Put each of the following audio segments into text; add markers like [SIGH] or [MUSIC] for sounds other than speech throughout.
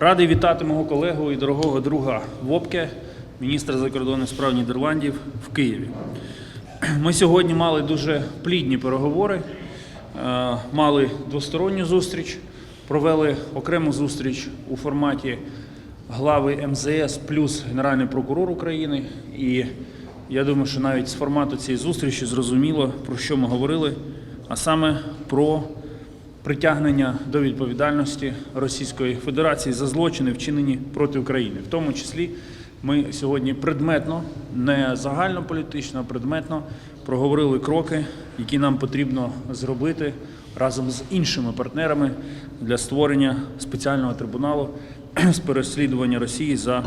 Радий вітати мого колегу і дорогого друга Вопке, міністра закордонних справ Нідерландів в Києві. Ми сьогодні мали дуже плідні переговори, е, мали двосторонню зустріч, провели окрему зустріч у форматі глави МЗС плюс Генеральний прокурор України. І я думаю, що навіть з формату цієї зустрічі зрозуміло, про що ми говорили, а саме про притягнення до відповідальності Російської Федерації за злочини, вчинені проти України. В тому числі ми сьогодні предметно, не загальнополітично, а предметно проговорили кроки, які нам потрібно зробити разом з іншими партнерами для створення спеціального трибуналу з переслідування Росії за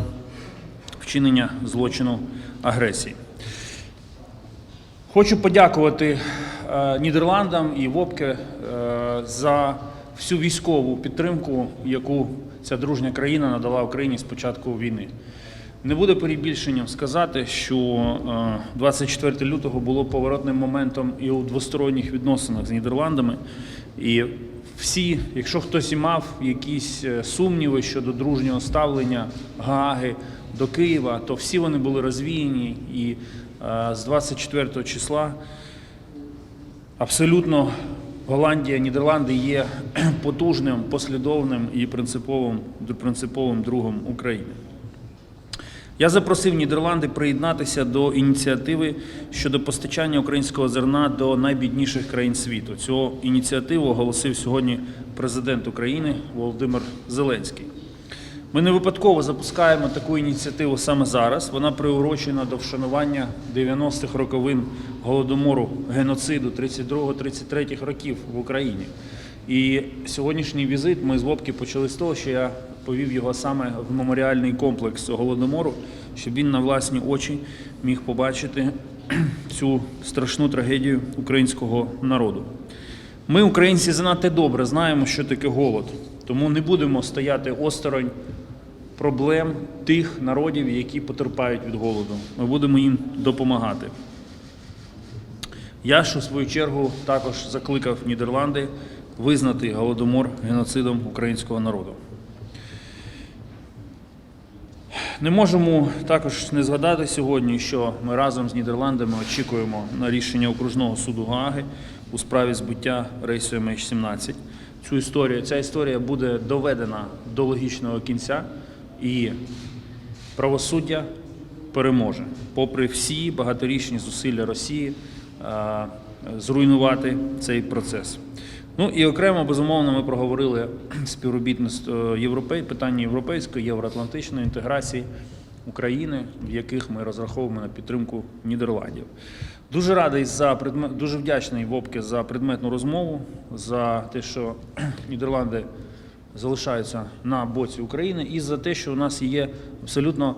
вчинення злочину агресії. Хочу подякувати е, Нідерландам і Вопке е, за всю військову підтримку, яку ця дружня країна надала Україні з початку війни. Не буде перебільшенням сказати, що е, 24 лютого було поворотним моментом і у двосторонніх відносинах з Нідерландами. І всі, якщо хтось і мав якісь е, сумніви щодо дружнього ставлення Гааги до Києва, то всі вони були розвіяні і е, з 24 числа абсолютно Голландія, Нідерланди є [CLEARS THROAT] потужним, послідовним і принциповим, принциповим другом України. Я запросив Нідерланди приєднатися до ініціативи щодо постачання українського зерна до найбідніших країн світу. Цю ініціативу оголосив сьогодні президент України Володимир Зеленський. Ми не випадково запускаємо таку ініціативу саме зараз. Вона приурочена до вшанування 90-х роковин голодомору геноциду 32-33 років в Україні. І сьогоднішній візит ми з Вопки почали з того, що я повів його саме в меморіальний комплекс голодомору, щоб він на власні очі міг побачити [CLEARS THROAT] цю страшну трагедію українського народу. Ми, українці, занадто добре знаємо, що таке голод, тому не будемо стояти осторонь проблем тих народів, які потерпають від голоду. Ми будемо їм допомагати. Я ж у свою чергу також закликав Нідерланди визнати голодомор геноцидом українського народу. Не можемо також не згадати сьогодні, що ми разом з Нідерландами очікуємо на рішення окружного суду Гааги у справі збиття рейсу MH17. Цю історію, ця історія буде доведена до логічного кінця, і правосуддя переможе, попри всі багаторічні зусилля Росії е, зруйнувати цей процес. Ну і окремо, безумовно, ми проговорили співробітництво європей, питання європейської, євроатлантичної інтеграції України, в яких ми розраховуємо на підтримку Нідерландів. Дуже радий за предмет, дуже вдячний Вопке за предметну розмову, за те, що [CLEARS THROAT] Нідерланди залишаються на боці України, і за те, що у нас є абсолютно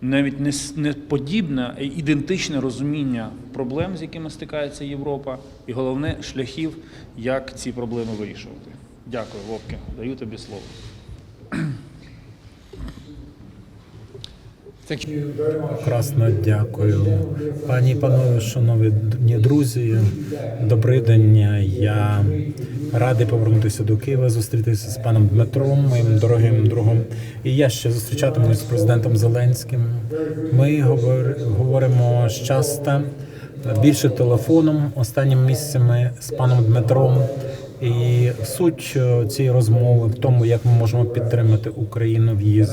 навіть не, не подібне, а ідентичне розуміння проблем, з якими стикається Європа, і головне шляхів, як ці проблеми вирішувати. Дякую, Вовке. Даю тобі слово. Красно дякую. Пані і панове, шановні друзі, добрий день. Я радий повернутися до Києва, зустрітися з паном Дмитром, моїм дорогим другом. І я ще зустрічатимусь з президентом Зеленським. Ми говор- говоримо часто, більше телефоном останніми місяцями з паном Дмитром. І суть е, цієї розмови в тому, як ми можемо підтримати Україну в її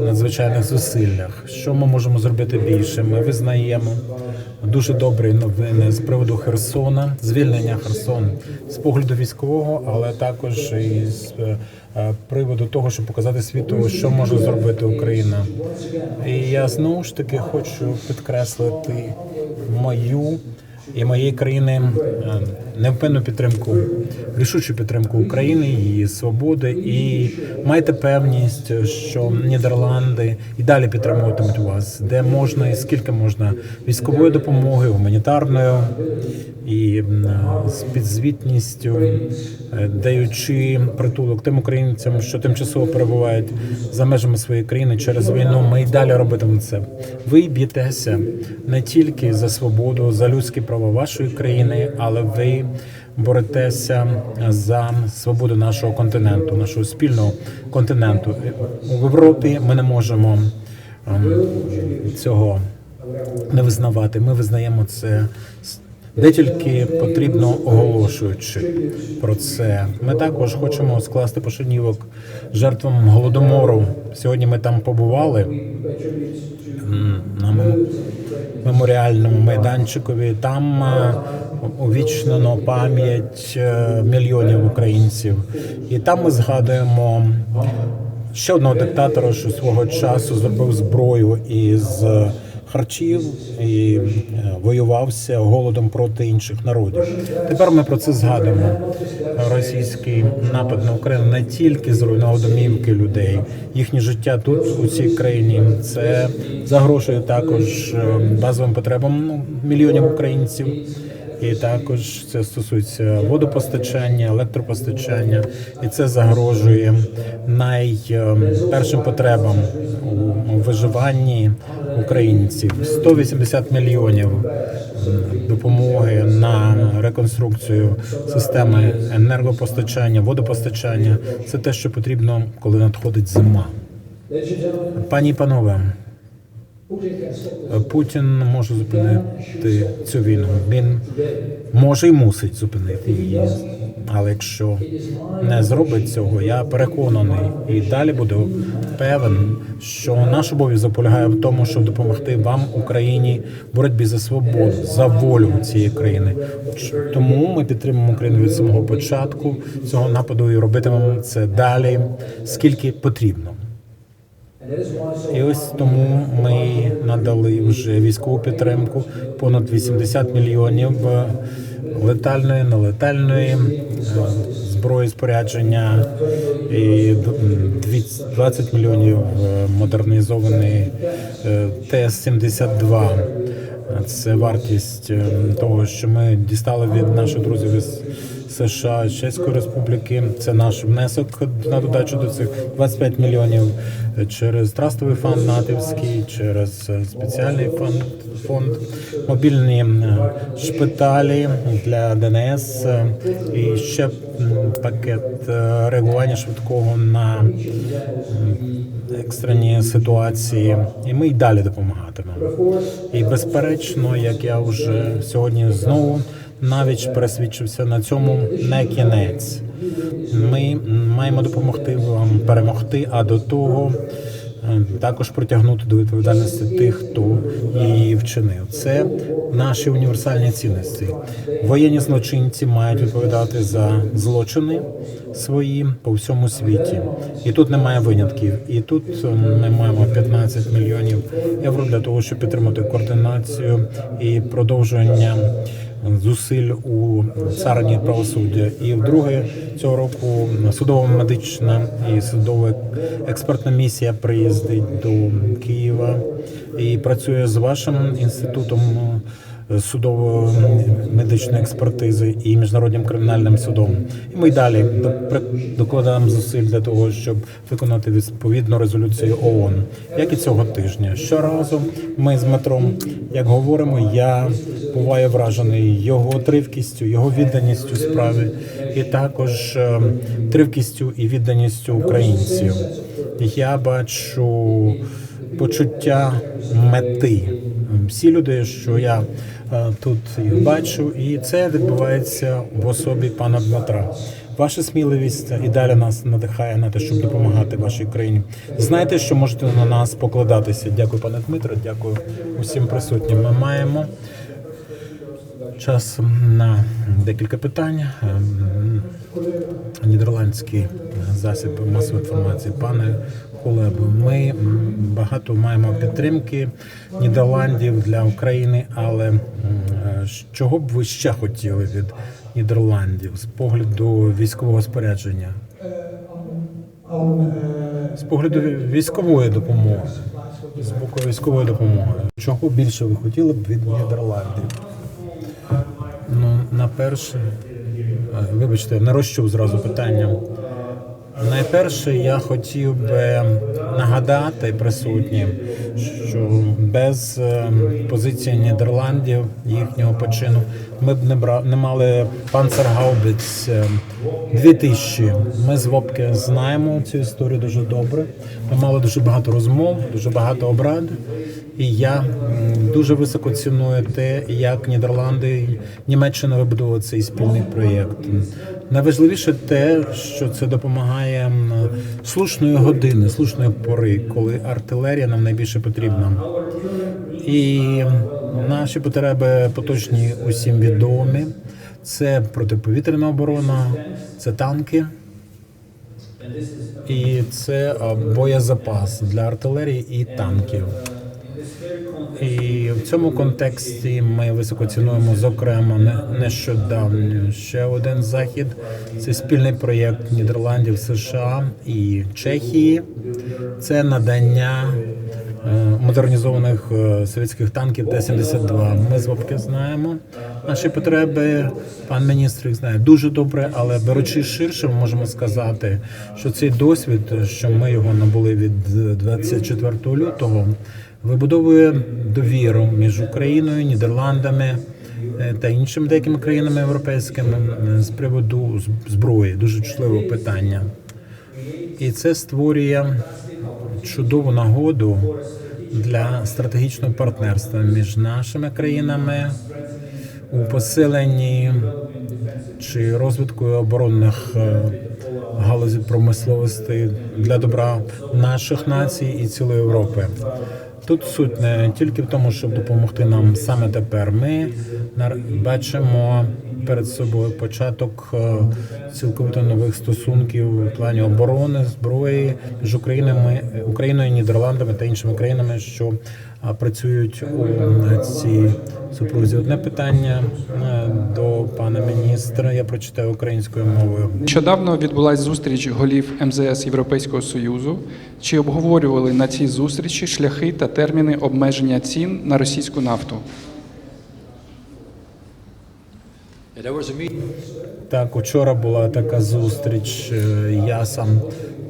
надзвичайних зусиллях. Що ми можемо зробити більше? Ми визнаємо дуже добрі новини з приводу Херсона, звільнення Херсона з погляду військового, але також і з е, е, приводу того, щоб показати світу, що може зробити Україна. І я знову ж таки хочу підкреслити мою і моєї країни невпинну підтримку, рішучу підтримку України, її свободи, і майте певність, що Нідерланди і далі підтримуватимуть вас, де можна і скільки можна військової допомоги, гуманітарної і з підзвітністю, е, даючи притулок тим українцям, що тимчасово перебувають за межами своєї країни через війну. Ми й далі робитимемо це. Ви б'єтеся не тільки за свободу, за людські права вашої країни, але ви боретеся за свободу нашого континенту, нашого спільного континенту. У Європі ми не можемо ем, цього не визнавати. Ми визнаємо це де тільки потрібно оголошуючи про це. Ми також хочемо скласти пошанівок жертвам голодомору. Сьогодні ми там побували м, на мем- меморіальному майданчикові. Там е, увічнено пам'ять е, мільйонів українців, і там ми згадуємо ще одного диктатора, що свого часу зробив зброю із харчів і е, воювався голодом проти інших народів. Тепер ми про це згадуємо. Російський напад на Україну не тільки зруйнував домівки людей, їхнє життя тут у цій країні. Це загрожує також е, базовим потребам ну, мільйонів українців. І також це стосується водопостачання, електропостачання, і це загрожує найпершим потребам у виживанні українців. 180 мільйонів допомоги на реконструкцію системи енергопостачання, водопостачання. Це те, що потрібно, коли надходить зима. Пані і панове. Путін може зупинити цю війну. Він може і мусить зупинити її. Але якщо не зробить цього, я переконаний і далі буду певен, що наш обов'язок полягає в тому, щоб допомогти вам, Україні, в боротьбі за свободу, за волю цієї країни. Тому ми підтримуємо Україну від самого початку цього нападу і робитимемо це далі, скільки потрібно. І ось тому ми надали вже військову підтримку понад 80 мільйонів е, летальної, нелетальної е, зброї спорядження і 20 мільйонів е, модернізований е, Т-72. Це вартість того, що ми дістали від наших друзів із США, Чеської Республіки. Це наш внесок на додачу до цих 25 мільйонів через трастовий фонд натівський, через спеціальний фонд, фонд мобільні шпиталі для ДНС е, і ще пакет е, реагування швидкого на екстрені ситуації, і ми й далі допомагатимемо. І безперечно, як я вже сьогодні знову навіть пересвідчився на цьому не кінець. Ми маємо допомогти вам перемогти, а до того е, також притягнути до відповідальності тих, хто її вчинив. Це наші універсальні цінності. Воєнні злочинці мають відповідати за злочини свої по всьому світі. І тут немає винятків. І тут е, ми маємо 15 мільйонів євро для того, щоб підтримати координацію і продовження зусиль у царині правосуддя. І вдруге цього року судово медична і судова експертна місія приїздить до Києва і працює з вашим інститутом судово-медичної експертизи і міжнародним кримінальним судом. І ми й далі до- докладаємо зусиль для того, щоб виконати відповідну резолюцію ООН, як і цього тижня. Щоразу ми з метром, як говоримо, я буваю вражений його тривкістю, його відданістю справі, і також е, тривкістю і відданістю українців. Я бачу почуття мети. Всі люди, що я е, тут їх бачу, і це відбувається в особі пана Дмитра. Ваша сміливість і далі нас надихає на те, щоб допомагати вашій країні. Знайте, що можете на нас покладатися. Дякую, пане Дмитро. Дякую усім присутнім. Ми маємо час на декілька питань. Ем, Нідерландський засіб масової інформації. Пане Кулебо, ми багато маємо підтримки Нідерландів для України, але е, чого б ви ще хотіли від Нідерландів з погляду військового спорядження? З погляду військової допомоги. З боку військової допомоги. Чого більше ви хотіли б від Нідерландів? На перше, вибачте, не розчув зразу питання. Найперше, я хотів би нагадати присутнім, що без е, позиції Нідерландів, їхнього почину, ми б не бра... не мали панцергаубиць е, 2000. Ми з Вопки знаємо цю історію дуже добре. Ми мали дуже багато розмов, дуже багато обрад. І я дуже високо ціную те, як Нідерланди Німеччина вибудували цей спільний проєкт. Найважливіше те, що це допомагає слушної години, слушної пори, коли артилерія нам найбільше потрібна. І наші потреби поточні усім відомі. Це протиповітряна оборона, це танки. І це боєзапас для артилерії і танків. І цьому контексті ми високо цінуємо, зокрема, не- нещодавно ще один захід. Це спільний проєкт Нідерландів, США і Чехії. Це надання е, модернізованих е, совєтських танків Т-72. Ми з Вовки знаємо наші потреби. Пан міністр їх знає дуже добре, але беручи ширше, ми можемо сказати, що цей досвід, що ми його набули від 24 лютого, вибудовує довіру між Україною, Нідерландами е, та іншими деякими країнами європейськими е, з приводу зброї. Дуже чутливе питання. І це створює чудову нагоду для стратегічного партнерства між нашими країнами у посиленні чи розвитку оборонних е, галузей промисловості для добра наших націй і цілої Європи. Тут суть не тільки в тому, щоб допомогти нам саме тепер. Ми бачимо перед собою початок е, цілковито нових стосунків в плані оборони, зброї між Україною, Україною, Нідерландами та іншими країнами, що працюють у цій супрузі. Одне питання е, до пана міністра. Я прочитаю українською мовою. Нещодавно відбулася зустріч голів МЗС Європейського Союзу. Чи обговорювали на цій зустрічі шляхи та терміни обмеження цін на російську нафту? Так, учора була така зустріч. е, Я сам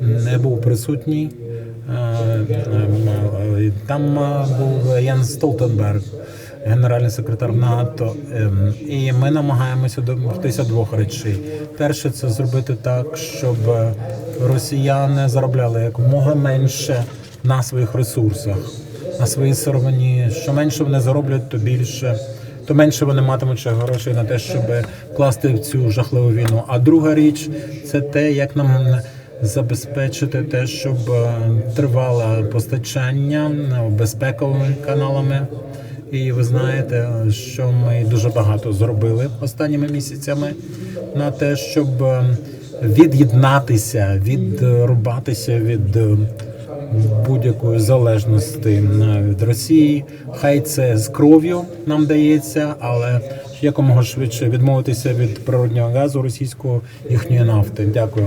не був присутній. Е, е, Там е, був Ян Столтенберг, генеральний секретар НАТО. Ем, І ми намагаємося домогтися двох речей. Перше, це зробити так, щоб росіяни заробляли якомога менше на своїх ресурсах, на своїй сировині. Що менше вони зароблять, то більше то менше вони матимуть грошей на те, щоб вкласти в цю жахливу війну. А друга річ це те, як нам забезпечити те, щоб е, тривало постачання е, безпековими каналами. І ви знаєте, що ми дуже багато зробили останніми місяцями на те, щоб е, від'єднатися, відрубатися від будь-якої залежності від Росії. Хай це з кров'ю нам дається, але якомога швидше відмовитися від природнього газу російського їхньої нафти. Дякую.